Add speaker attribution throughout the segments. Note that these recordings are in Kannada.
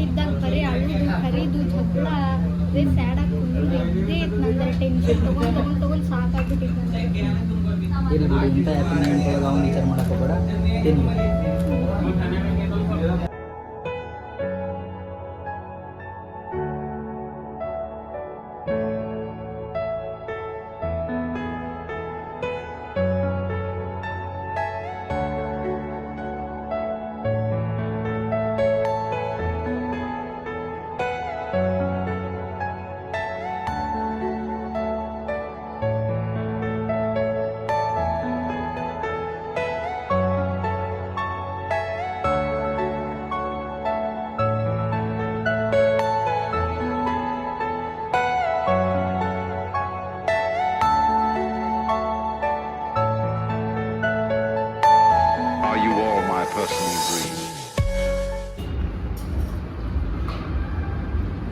Speaker 1: ಇದ್ದಾಗ ಬರೀ ಅಳುದು ಕರೀದು ಜಗಳ ಅದೇ ಸ್ಯಾಡ್ ಆಗ್ಕೊಂಡು ಇದ್ದೇ ಇತ್ತು ನಂದು ಟೆನ್ಷನ್ ತಗೊಂಡ್ ತಗೊಂಡ್ ತಗೊಂಡ್ ಸಾಕಾಗ್ಬಿಟ್ಟಿತ್ತು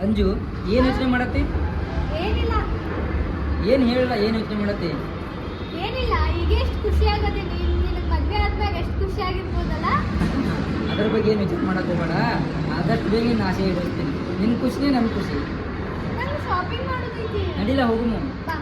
Speaker 2: ಅಂಜು ಏನು ಯೋಚನೆ ಮಾಡತ್ತಿ?
Speaker 1: ಏನಿಲ್ಲ.
Speaker 2: ಏನು ಹೇಳಿಲ್ಲ ಏನು ಯೋಚನೆ ಮಾಡತ್ತಿ?
Speaker 1: ಏನಿಲ್ಲ ಈಗ ಎಷ್ಟು ಖುಷಿ ಆಗತ್ತೆ ನೀನ್ ನಿನಗೆ ಮದ್ವೆ ಆದ್ಮ್ಯಾಗ ಎಷ್ಟು ಖುಷಿ ಆಗಿರ್ಬೋದಲ್ಲ?
Speaker 2: ಅದ್ರ ಬಗ್ಗೆ ಏನು ಯೋಚನೆ ಮಾಡಕ್ಕೆ ಬೇಡ ಆದಷ್ಟು ಬೇಗ ನಿನ್ನ ಆಸೆ ಇಡಿಸ್ತೀನಿ ನಿನ್ನ ಖುಷಿನೇ ನನ್ನ ಖುಷಿ.
Speaker 1: ನಂಗೆ ಶಾಪಿಂಗ್ ಮಾಡೋದೈತಿ.
Speaker 2: ನಡಿಲ್ಲ ಹೋಗುನು
Speaker 1: ಬಾ.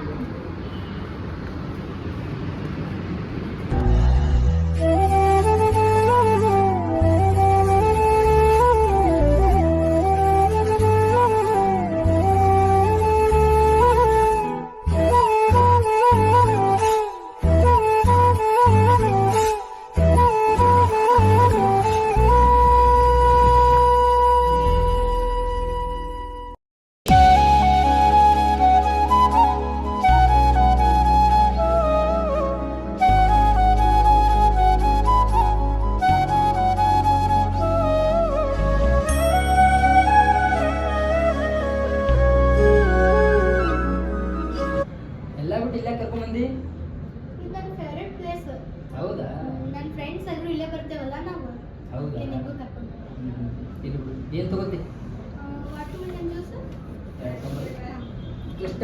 Speaker 2: ಏನು ತಗೋತಿ? ಎಷ್ಟು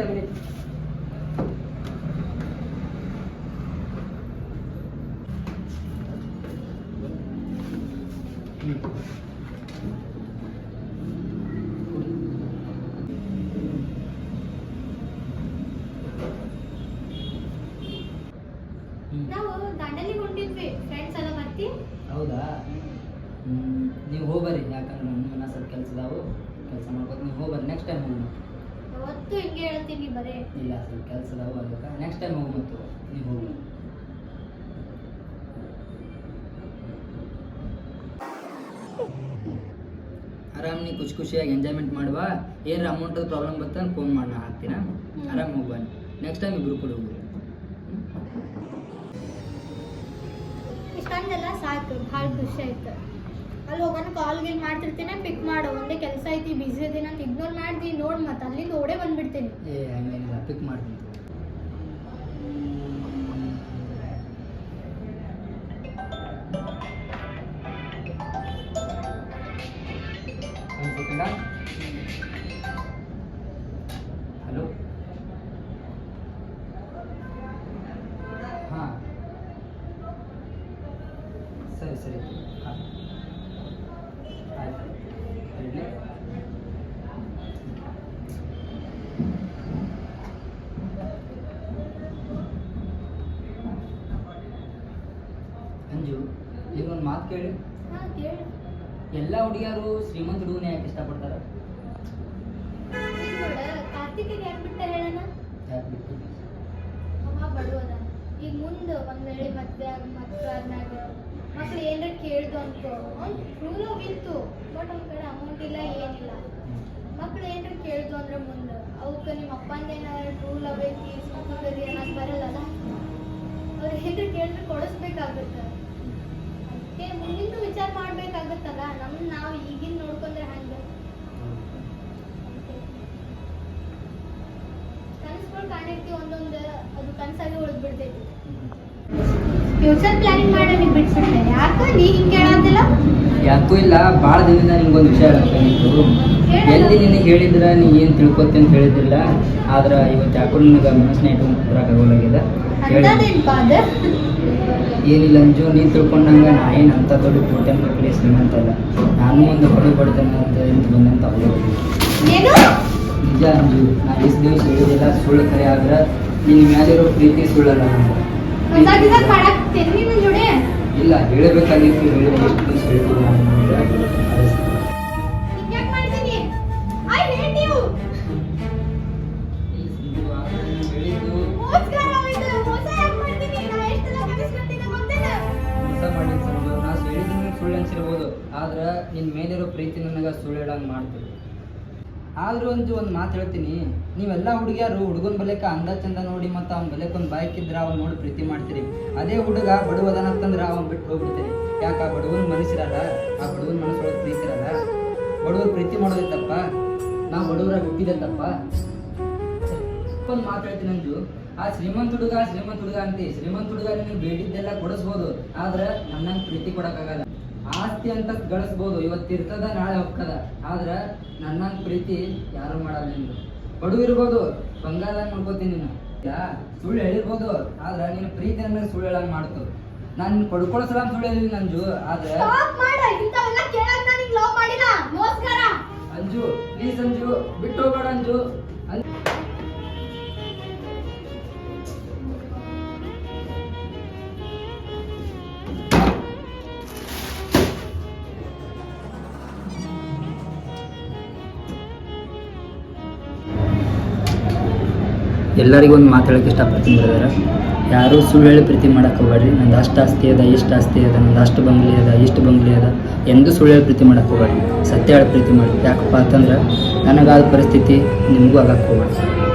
Speaker 2: ಟೈಮ್ ಹೋಗಿ.
Speaker 1: ಯಾವತ್ತೂ ಹಿಂಗೆ ಹೇಳ್ತೀನಿ ಬರೇ.
Speaker 2: ಇಲ್ಲ ಸ್ವಲ್ಪ ಕೆಲಸ ಅದಾವು ಅದಕ್ಕೆ ನೆಕ್ಸ್ಟ್ ಟೈಮ್ ಹೋಗಿ ಮತ್ತು ನೀವು ಹೋಗಿ. ಆರಾಮ್ ನೀ ಖುಷಿ ಖುಷಿಯಾಗಿ ಎಂಜಾಯ್ಮೆಂಟ್ ಮಾಡುವ. ಏನಾರ ಅಮೌಂಟ್ ಪ್ರಾಬ್ಲಮ್ ಬರ್ತಂದ್ರೆ ಫೋನ್ ಮಾಡೋಣ ಹಾಕ್ತೀನ? ಆರಾಮ್ ಹೋಗಿ ಬನ್ನಿ. ನೆಕ್ಸ್ಟ್ ಟೈಮ್ ಇಬ್ರು ಕೂಡ ಹೋಗಿ.
Speaker 1: ಇಷ್ಟೊಂದೆಲ್ಲ ಸಾಕು ಭಾಳ ಖುಷಿ ಆಯ್ತು. ಅಲ್ಲಿ ಹೋಗೋಣ ಕಾಲ್ ಗಿಲ್ ಮಾಡ್ತಿರ್ತೀನಿ ಪಿಕ್ ಮಾಡು ಒಂದೇ ಕೆಲಸ ಐತಿ ಬಿಸಿ ಇದೀನಿ ಅಂತ ಇಗ್ನೋರ್ ಮಾಡ್ದಿ ನೋಡ್ ಮತ್ತೆ ಅಲ್ಲಿಂದ ಓಡೇ ಬಂದ್ಬಿಡ್ತೀನಿ
Speaker 2: ಏ ಹಂಗೇನಿಲ್ಲ ಪಿಕ್ ಮಾಡ್ತೀನಿ. ಒಂದು ಕೇಳಿ. ಎಲ್ಲ ಹುಡುಗಿಯರು ಶ್ರೀಮಂತ ಹುಡುಗನೇ ಯಾಕೆ ಇಷ್ಟಪಡ್ತಾರ?
Speaker 1: ಈಗ ಮುಂದೆ ಒಂದ್ ವೇಳೆ ಮಕ್ಳು ಏನಾರ ಕೇಳ್ದು ಅನ್ಕೋ ಅವ್ನ್ ಬಟ್ ಅವ್ನ ಕಡೆ ಅಮೌಂಟ್ ಇಲ್ಲ ಏನಿಲ್ಲ. ಮಕ್ಳು ಏನಾರ ಕೇಳ್ದು ಅಂದ್ರೆ ಮುಂದೆ ಅವಕ್ಕೆ ನಿಮ್ಮ ಅಪ್ಪಂದ ಏನಾರ ಟ್ರೂ ಲವ್ ಐತಿ ಸುಮ್ಮಗದಿ ಬರಲ್ಲ ಅವ್ರು ಏನಾರ ಕೇಳಿದ್ರೆ ಕೊಡಿಸ್ಬೇಕಾಗುತ್ತೆ ಅದಕ್ಕೆ ಮುಂದಿಂದು ವಿಚಾರ ಮಾಡ್ಬೇಕಾಗತ್ತಲ್ಲ? ನಮ್, ನಾವು ಈಗಿನ ನೋಡ್ಕೊಂಡ್ರೆ ಹಂಗೆ. ಕನಸುಗಳು ಕಾಣಿರ್ತೀವಿ ಒಂದೊಂದು, ಅದು ಕನಸಾಗಿ ಉಳಿದ್ಬಿಡ್ತೈತಿ ಫ್ಯೂಚರ್ ಪ್ಲಾನಿಂಗ್ ಮಾಡಿ ನೀ ಬಿಟ್ಬಿಟ್ಟೆ ಯಾಕ ನೀ ಹಿಂಗೆ ಕೇಳೋದಿಲ್ಲ?
Speaker 2: ಯಾಕೂ ಇಲ್ಲ ಭಾಳ ದಿನದಿಂದ ಒಂದು ವಿಷಯ ಹೇಳ್ಬೇಕಾಗಿತ್ತು
Speaker 1: ಹೇಳು.
Speaker 2: ಎಲ್ಲಿ ನಿನಗೆ ಹೇಳಿದ್ರ ನೀ ಏನು ತಿಳ್ಕೊತಿ ಅಂತ ಹೇಳಿದ್ದಿಲ್ಲ. ಆದ್ರೆ ಇವತ್ತು ಯಾಕೋ ನನಗೆ ಮನಸ್ಸಿನ ಇಟ್ಕೊಂಡು ಹೇಳಿ.
Speaker 1: ಅಂತದೇನ್ಪಾ ಅದು?
Speaker 2: ಏನಿಲ್ಲ ಅಂಜು ನೀನು ತಿಳ್ಕೊಂಡಂಗೆ ನಾ ಏನು ಅಂತ ದೊಡ್ಡ ಕೋಟ್ಯಾನ್ ಮಕ್ಕಳಿಗೆ ಶ್ರೀಮಂತ ಅಲ್ಲ. ನಾನು ಒಂದು ಹೊಡೆ ಬಡ್ತೇನೆ ಅಂತ ಇಂತ ಬಂದಂತ ಅವಳು
Speaker 1: ಏನು?
Speaker 2: ನಿಜ ಅಂಜು ನಾ ಇಷ್ಟು ದಿವಸ ಹೇಳಿದಿಲ್ಲ ಸುಳ್ಳು ಕರೆ ಆದ್ರೆ ನಿನ್ನ ಮ್ಯಾಲಿರೋ ಪ್ರೀತಿ ಸುಳ್ಳಲ್ಲ ನಂದು.
Speaker 1: ನೀನು ನನ್
Speaker 2: ಇಲ್ಲ ಹೇಳಬೇಕಾಗಿತ್ತು ಹೇಳಿದ್ರೆ ಎಷ್ಟು ದಿವಸ ಹೇಳ್ತೀನಿ ನಾನು ನೀನು
Speaker 1: ನಾ
Speaker 2: ಹೇಳಿದ್ದೀನಿ ಸುಳ್ಳು ಅನ್ಸಿರ್ಬೋದು. ಆದ್ರೆ ನಿನ್ನ ಮೇಲಿರೋ ಪ್ರೀತಿ ನನಗೆ ಸುಳ್ಳು ಹೇಳಂಗ್ ಆದ್ರೂ ಒಂದು ಒಂದು ಮಾತು ಹೇಳ್ತೀನಿ. ನೀವೆಲ್ಲ ಹುಡುಗಿಯರು ಹುಡುಗನ ಬಲೆಕ ಅಂದ ಚಂದ ನೋಡಿ ಮತ್ತು ಅವ್ನ ಬಲೆಕ್ ಒಂದು ಬೈಕ್ ಇದ್ರೆ ಅವ್ನು ನೋಡಿ ಪ್ರೀತಿ ಮಾಡ್ತೀರಿ. ಅದೇ ಹುಡುಗ ಬಡವದನ ಅಂತಂದ್ರೆ ಅವ್ನು ಬಿಟ್ಟು ಹೋಗ್ಬಿಡ್ತೀರಿ. ಯಾಕೆ ಆ ಬಡವನ ಮನಸ್ಸಿರಲ್ಲ? ಆ ಬಡವನ ಮನಸ್ಸೊಳಗೆ ಪ್ರೀತಿ ಇರಲ್ಲ ಬಡವರು ಪ್ರೀತಿ ಮಾಡೋದಿತ್ತಪ್ಪ ತಪ್ಪ ನಾವು ಬಡವರಾಗಿ ಹುಟ್ಟಿದೆ ಒಂದು ಮಾತು ಹೇಳ್ತೀನಿ ಅಂದು ಆ ಶ್ರೀಮಂತ ಹುಡುಗ ಶ್ರೀಮಂತ ಹುಡುಗ ಅಂತಿ. ಶ್ರೀಮಂತ ಹುಡುಗ ನಿನಗೆ ಬೇಡಿದ್ದೆಲ್ಲ ಕೊಡಿಸ್ಬೋದು. ಆದ್ರೆ ನನ್ನಂಗೆ ಪ್ರೀತಿ ಕೊಡಕ್ಕಾಗಲ್ಲ. ಆಸ್ತಿ ಅಂತ ಗಳಿಸ್ಬೋದು. ಇವತ್ತಿರ್ತದ ನಾಳೆ ಹೋಗ್ತದ ಆದ್ರೆ ನನ್ನ ಪ್ರೀತಿ ಯಾರು ಮಾಡಲ್ಲ ನಿಂದು. ಬಡವ ಇರ್ಬೋದು. ಬಂಗಾರ ನೋಡ್ಕೋತೀನಿ ನೀನು. ಯಾ ಸುಳ್ಳು ಹೇಳಿರ್ಬೋದು. ಆದ್ರೆ ನಿನ್ನ ಪ್ರೀತಿ ಅಂದ್ರೆ ಸುಳ್ಳು ಹೇಳಂಗ್ ಮಾಡ್ತು. ನಾನು ಕೊಡ್ಕೊಳ್ಳೋ ಸಲ ಸುಳ್ಳು ಹೇಳಿಲ್ಲ ನಂಜು. ಆದ್ರೆ ಅಂಜು ಪ್ಲೀಸ್ ಅಂಜು. ಬಿಟ್ಟು ಹೋಗ್ಬೇಡ ಅಂಜು. ಎಲ್ಲರಿಗೂ ಒಂದು ಮಾತಾಡೋಕ್ಕೆ ಇಷ್ಟಪಡ್ತೀನಿ ಬ್ರದರ ಯಾರೂ ಸುಳ್ಳು ಹೇಳಿ ಪ್ರೀತಿ ಮಾಡಕ್ಕೆ ಹೋಗ್ಬೇಡ್ರಿ. ನಂದು ಅಷ್ಟು ಆಸ್ತಿ ಅದ, ಇಷ್ಟು ಆಸ್ತಿ ಅದ, ನಂದು ಅಷ್ಟು ಬಂಗ್ಲಿ ಅದ, ಇಷ್ಟು ಬಂಗ್ಲಿ ಅದ. ಎಂದು ಸುಳ್ಳು ಹೇಳಿ ಪ್ರೀತಿ ಮಾಡಕ್ಕೆ ಹೋಗ್ಬೇಡ್ರಿ. ಸತ್ಯ ಹೇಳಿ ಪ್ರೀತಿ ಮಾಡಿ ಯಾಕಪ್ಪ ಅಂತಂದ್ರೆ ನನಗಾದ ಪರಿಸ್ಥಿತಿ ನಿಮಗೂ ಆಗಕ್ಕೆ ಹೋಗ್ಬೇಡ್ರಿ.